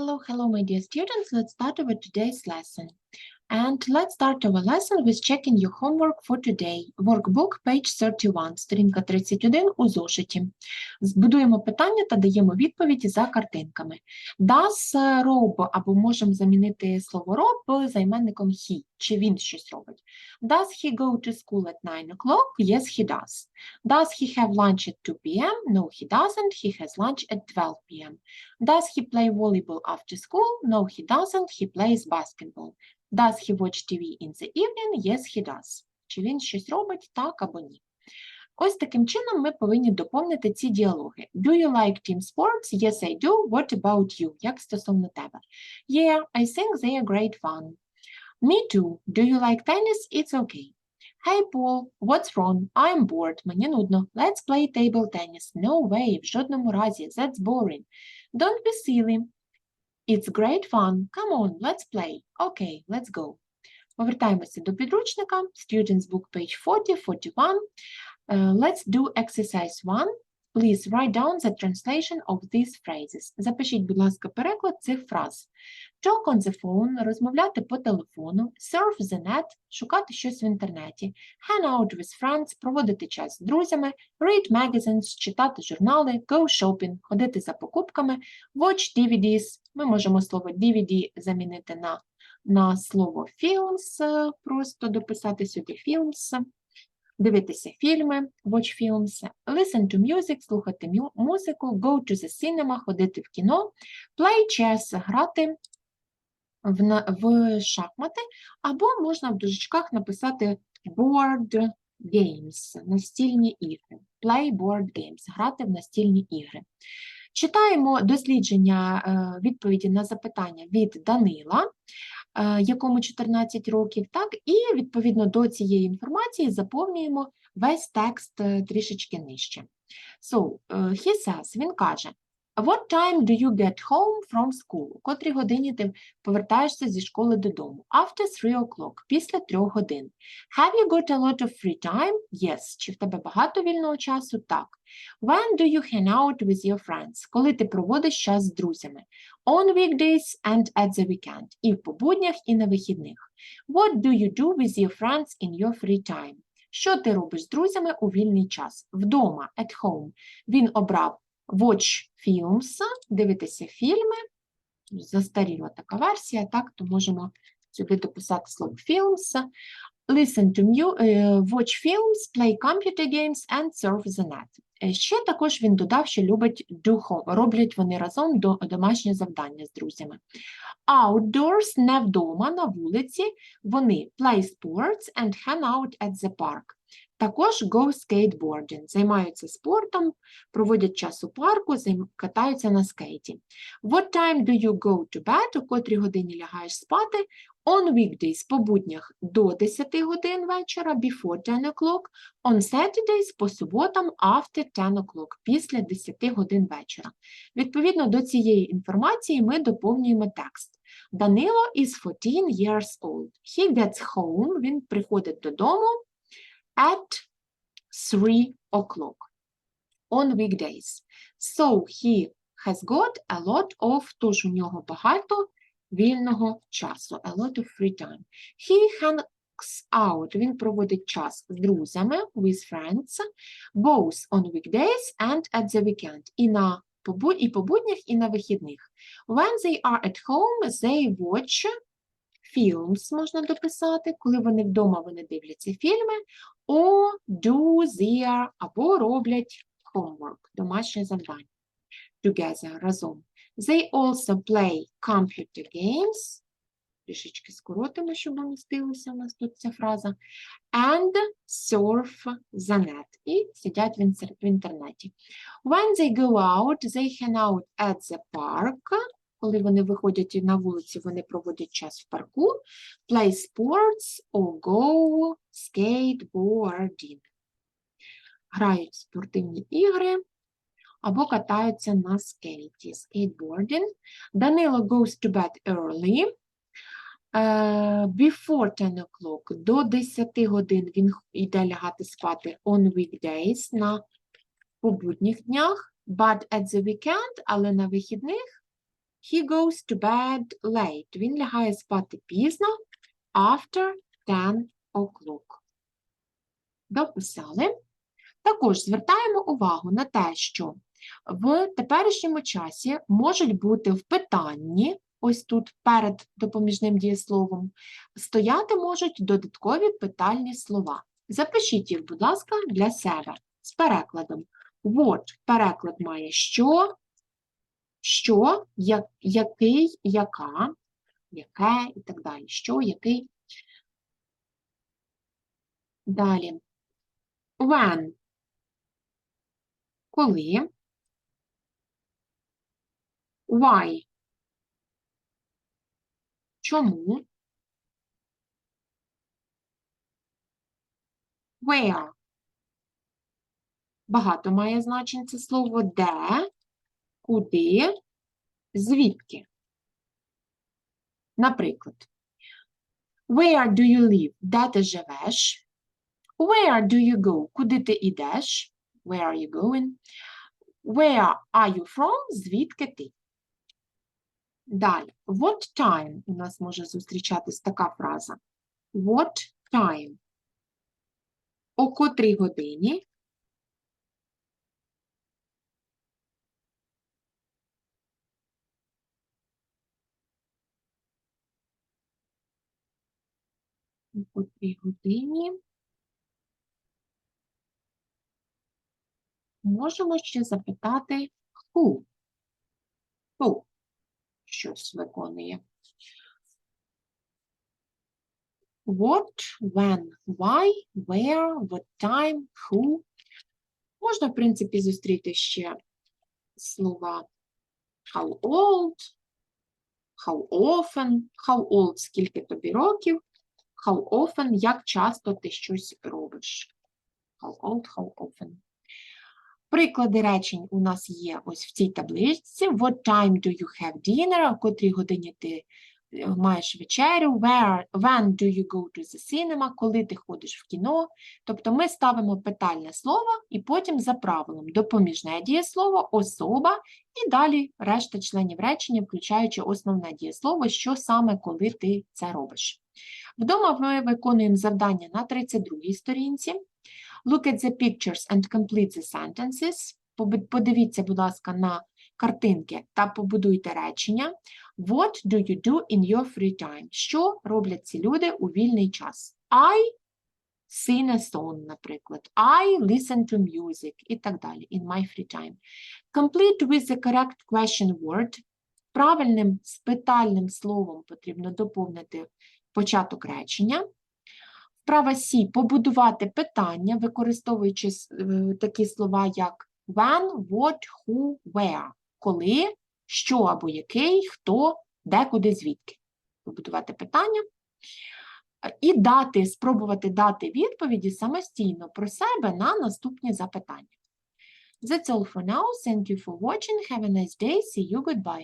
Hello, hello, my dear students. Let's start with today's lesson. And let's start our lesson with checking your homework for today. Workbook, page 31, сторінка 31 у зошиті. Збудуємо питання та даємо відповіді за картинками. Does е, rob, або можемо замінити слово rob займенником he, чи він щось робить. Does he go to school at 9 o'clock? Yes, he does. Does he have lunch at 2 p.m.? No, he doesn't. He has lunch at 12 p.m. Does he play volleyball after school? No, he doesn't. He plays basketball. Does he watch TV in the evening? Yes, he does. Чи він щось робить, так або ні. Ось таким чином ми повинні доповнити ці діалоги. Do you like team sports? Yes, I do. What about you? Як стосовно тебе? Yeah, I think they are great fun. Me too. Do you like tennis? It's okay. Hey, Paul, what's wrong? I'm bored. Мені нудно. Let's play table tennis. No way, в жодному разі. That's boring. Don't be silly. It's great fun. Come on, let's play. Okay, let's go. Повертаємося до підручника. Students book page 40, 41. Uh, let's do exercise 1. Please write down the translation of these phrases. Запишіть, будь ласка, переклад цих фраз. Talk on the phone – розмовляти по телефону, surf the net – шукати щось в інтернеті, hang out with friends – проводити час з друзями, read magazines – читати журнали, go shopping – ходити за покупками, watch DVDs – ми можемо слово DVD замінити на, на слово films, е, просто дописати сюди films, дивитися фільми, watch films, listen to music, слухати музику, go to the cinema, ходити в кіно, play chess, грати в, в шахмати, або можна в дужечках написати board games, настільні ігри. Play board games, грати в настільні ігри. Читаємо дослідження е, відповіді на запитання від Данила, якому 14 років, так, і відповідно до цієї інформації заповнюємо весь текст е, трішечки нижче. So, е, he says, він каже, What time do you get home from school? У котрій годині ти повертаєшся зі школи додому? After 3 o'clock, після трьох годин. Have you got a lot of free time? Yes. Чи в тебе багато вільного часу? Так. When do you hang out with your friends? Коли ти проводиш час з друзями? On weekdays and at the weekend. І в побуднях, і на вихідних. What do you do with your friends in your free time? Що ти робиш з друзями у вільний час? Вдома, at home. Він обрав watch films, дивитися фільми. Застаріла така версія, так, то можемо сюди дописати слово films. Listen to е, watch films, play computer games and surf the net. Е, Ще також він додав, що любить духом, роблять вони разом до домашнє завдання з друзями. Outdoors – не вдома, на вулиці, вони play sports and hang out at the park. Також go skateboarding, займаються спортом, проводять час у парку, катаються на скейті. What time do you go to bed? У котрій годині лягаєш спати? On weekdays по буднях до 10 годин вечора, before 10 o'clock. On Saturdays по суботам after 10 o'clock, після 10 годин вечора. Відповідно до цієї інформації ми доповнюємо текст. Данило is 14 years old. He gets home, він приходить додому at 3 o'clock on weekdays. So he has got a lot of, тож у нього багато вільного часу, a lot of free time. He hangs out, він проводить час з друзями, with friends, both on weekdays and at the weekend. І на і по буднях, і на вихідних. When they are at home, they watch films, можна дописати, коли вони вдома, вони дивляться фільми, or do their, або роблять homework, домашнє завдання. Together, разом. They also play computer games. Трішечки скоротимо, щоб умістилася у нас тут ця фраза. And surf the net. І сидять в інтернеті. When they go out, they hang out at the park. Коли вони виходять на вулиці, вони проводять час в парку. Play sports or go skateboarding. Грають в спортивні ігри або катаються на скейті. Skateboarding. Данило goes to bed early. Е, Before 10 o'clock, до 10 годин він йде лягати спати on weekdays, на по будніх днях, but at the weekend, але на вихідних He goes to bed late. Він лягає спати пізно after 10 o'clock. Дописали. Також звертаємо увагу на те, що в теперішньому часі можуть бути в питанні, ось тут перед допоміжним дієсловом, стояти можуть додаткові питальні слова. Запишіть їх, будь ласка, для себе з перекладом. What переклад має що, що, як, який, яка, яке і так далі. Що, який. Далі. When. Коли. Why. Чому? Where. Багато має значень це слово де, куди, звідки. Наприклад, Where do you live? Де ти живеш? Where do you go? Куди ти йдеш? Where are you going? Where are you from? Звідки ти? Далі. What time? У нас може зустрічатись така фраза. What time? О котрій годині? О котрій годині? Можемо ще запитати who? Who щось виконує. What, when, why, where, what time, who. Можна, в принципі, зустріти ще слова how old, how often, how old, скільки тобі років, how often, як часто ти щось робиш. How old, how often. Приклади речень у нас є ось в цій табличці. What time do you have dinner? О котрій годині ти е, маєш вечерю? Where, when do you go to the cinema? Коли ти ходиш в кіно? Тобто ми ставимо питальне слово і потім за правилом допоміжне дієслово, особа і далі решта членів речення, включаючи основне дієслово, що саме коли ти це робиш. Вдома ми виконуємо завдання на 32-й сторінці. Look at the pictures and complete the sentences. Подивіться, будь ласка, на картинки та побудуйте речення. What do you do in your free time? Що роблять ці люди у вільний час? I sing a song, наприклад. I listen to music і так далі. In my free time. Complete with the correct question word. Правильним спитальним словом потрібно доповнити початок речення. Вправа Сі побудувати питання, використовуючи е, такі слова, як when, what, who, where, коли, що або який, хто, де, куди, звідки. Побудувати питання. І дати, спробувати дати відповіді самостійно про себе на наступні запитання. That's all for now. Thank you for watching. Have a nice day. See you. Goodbye.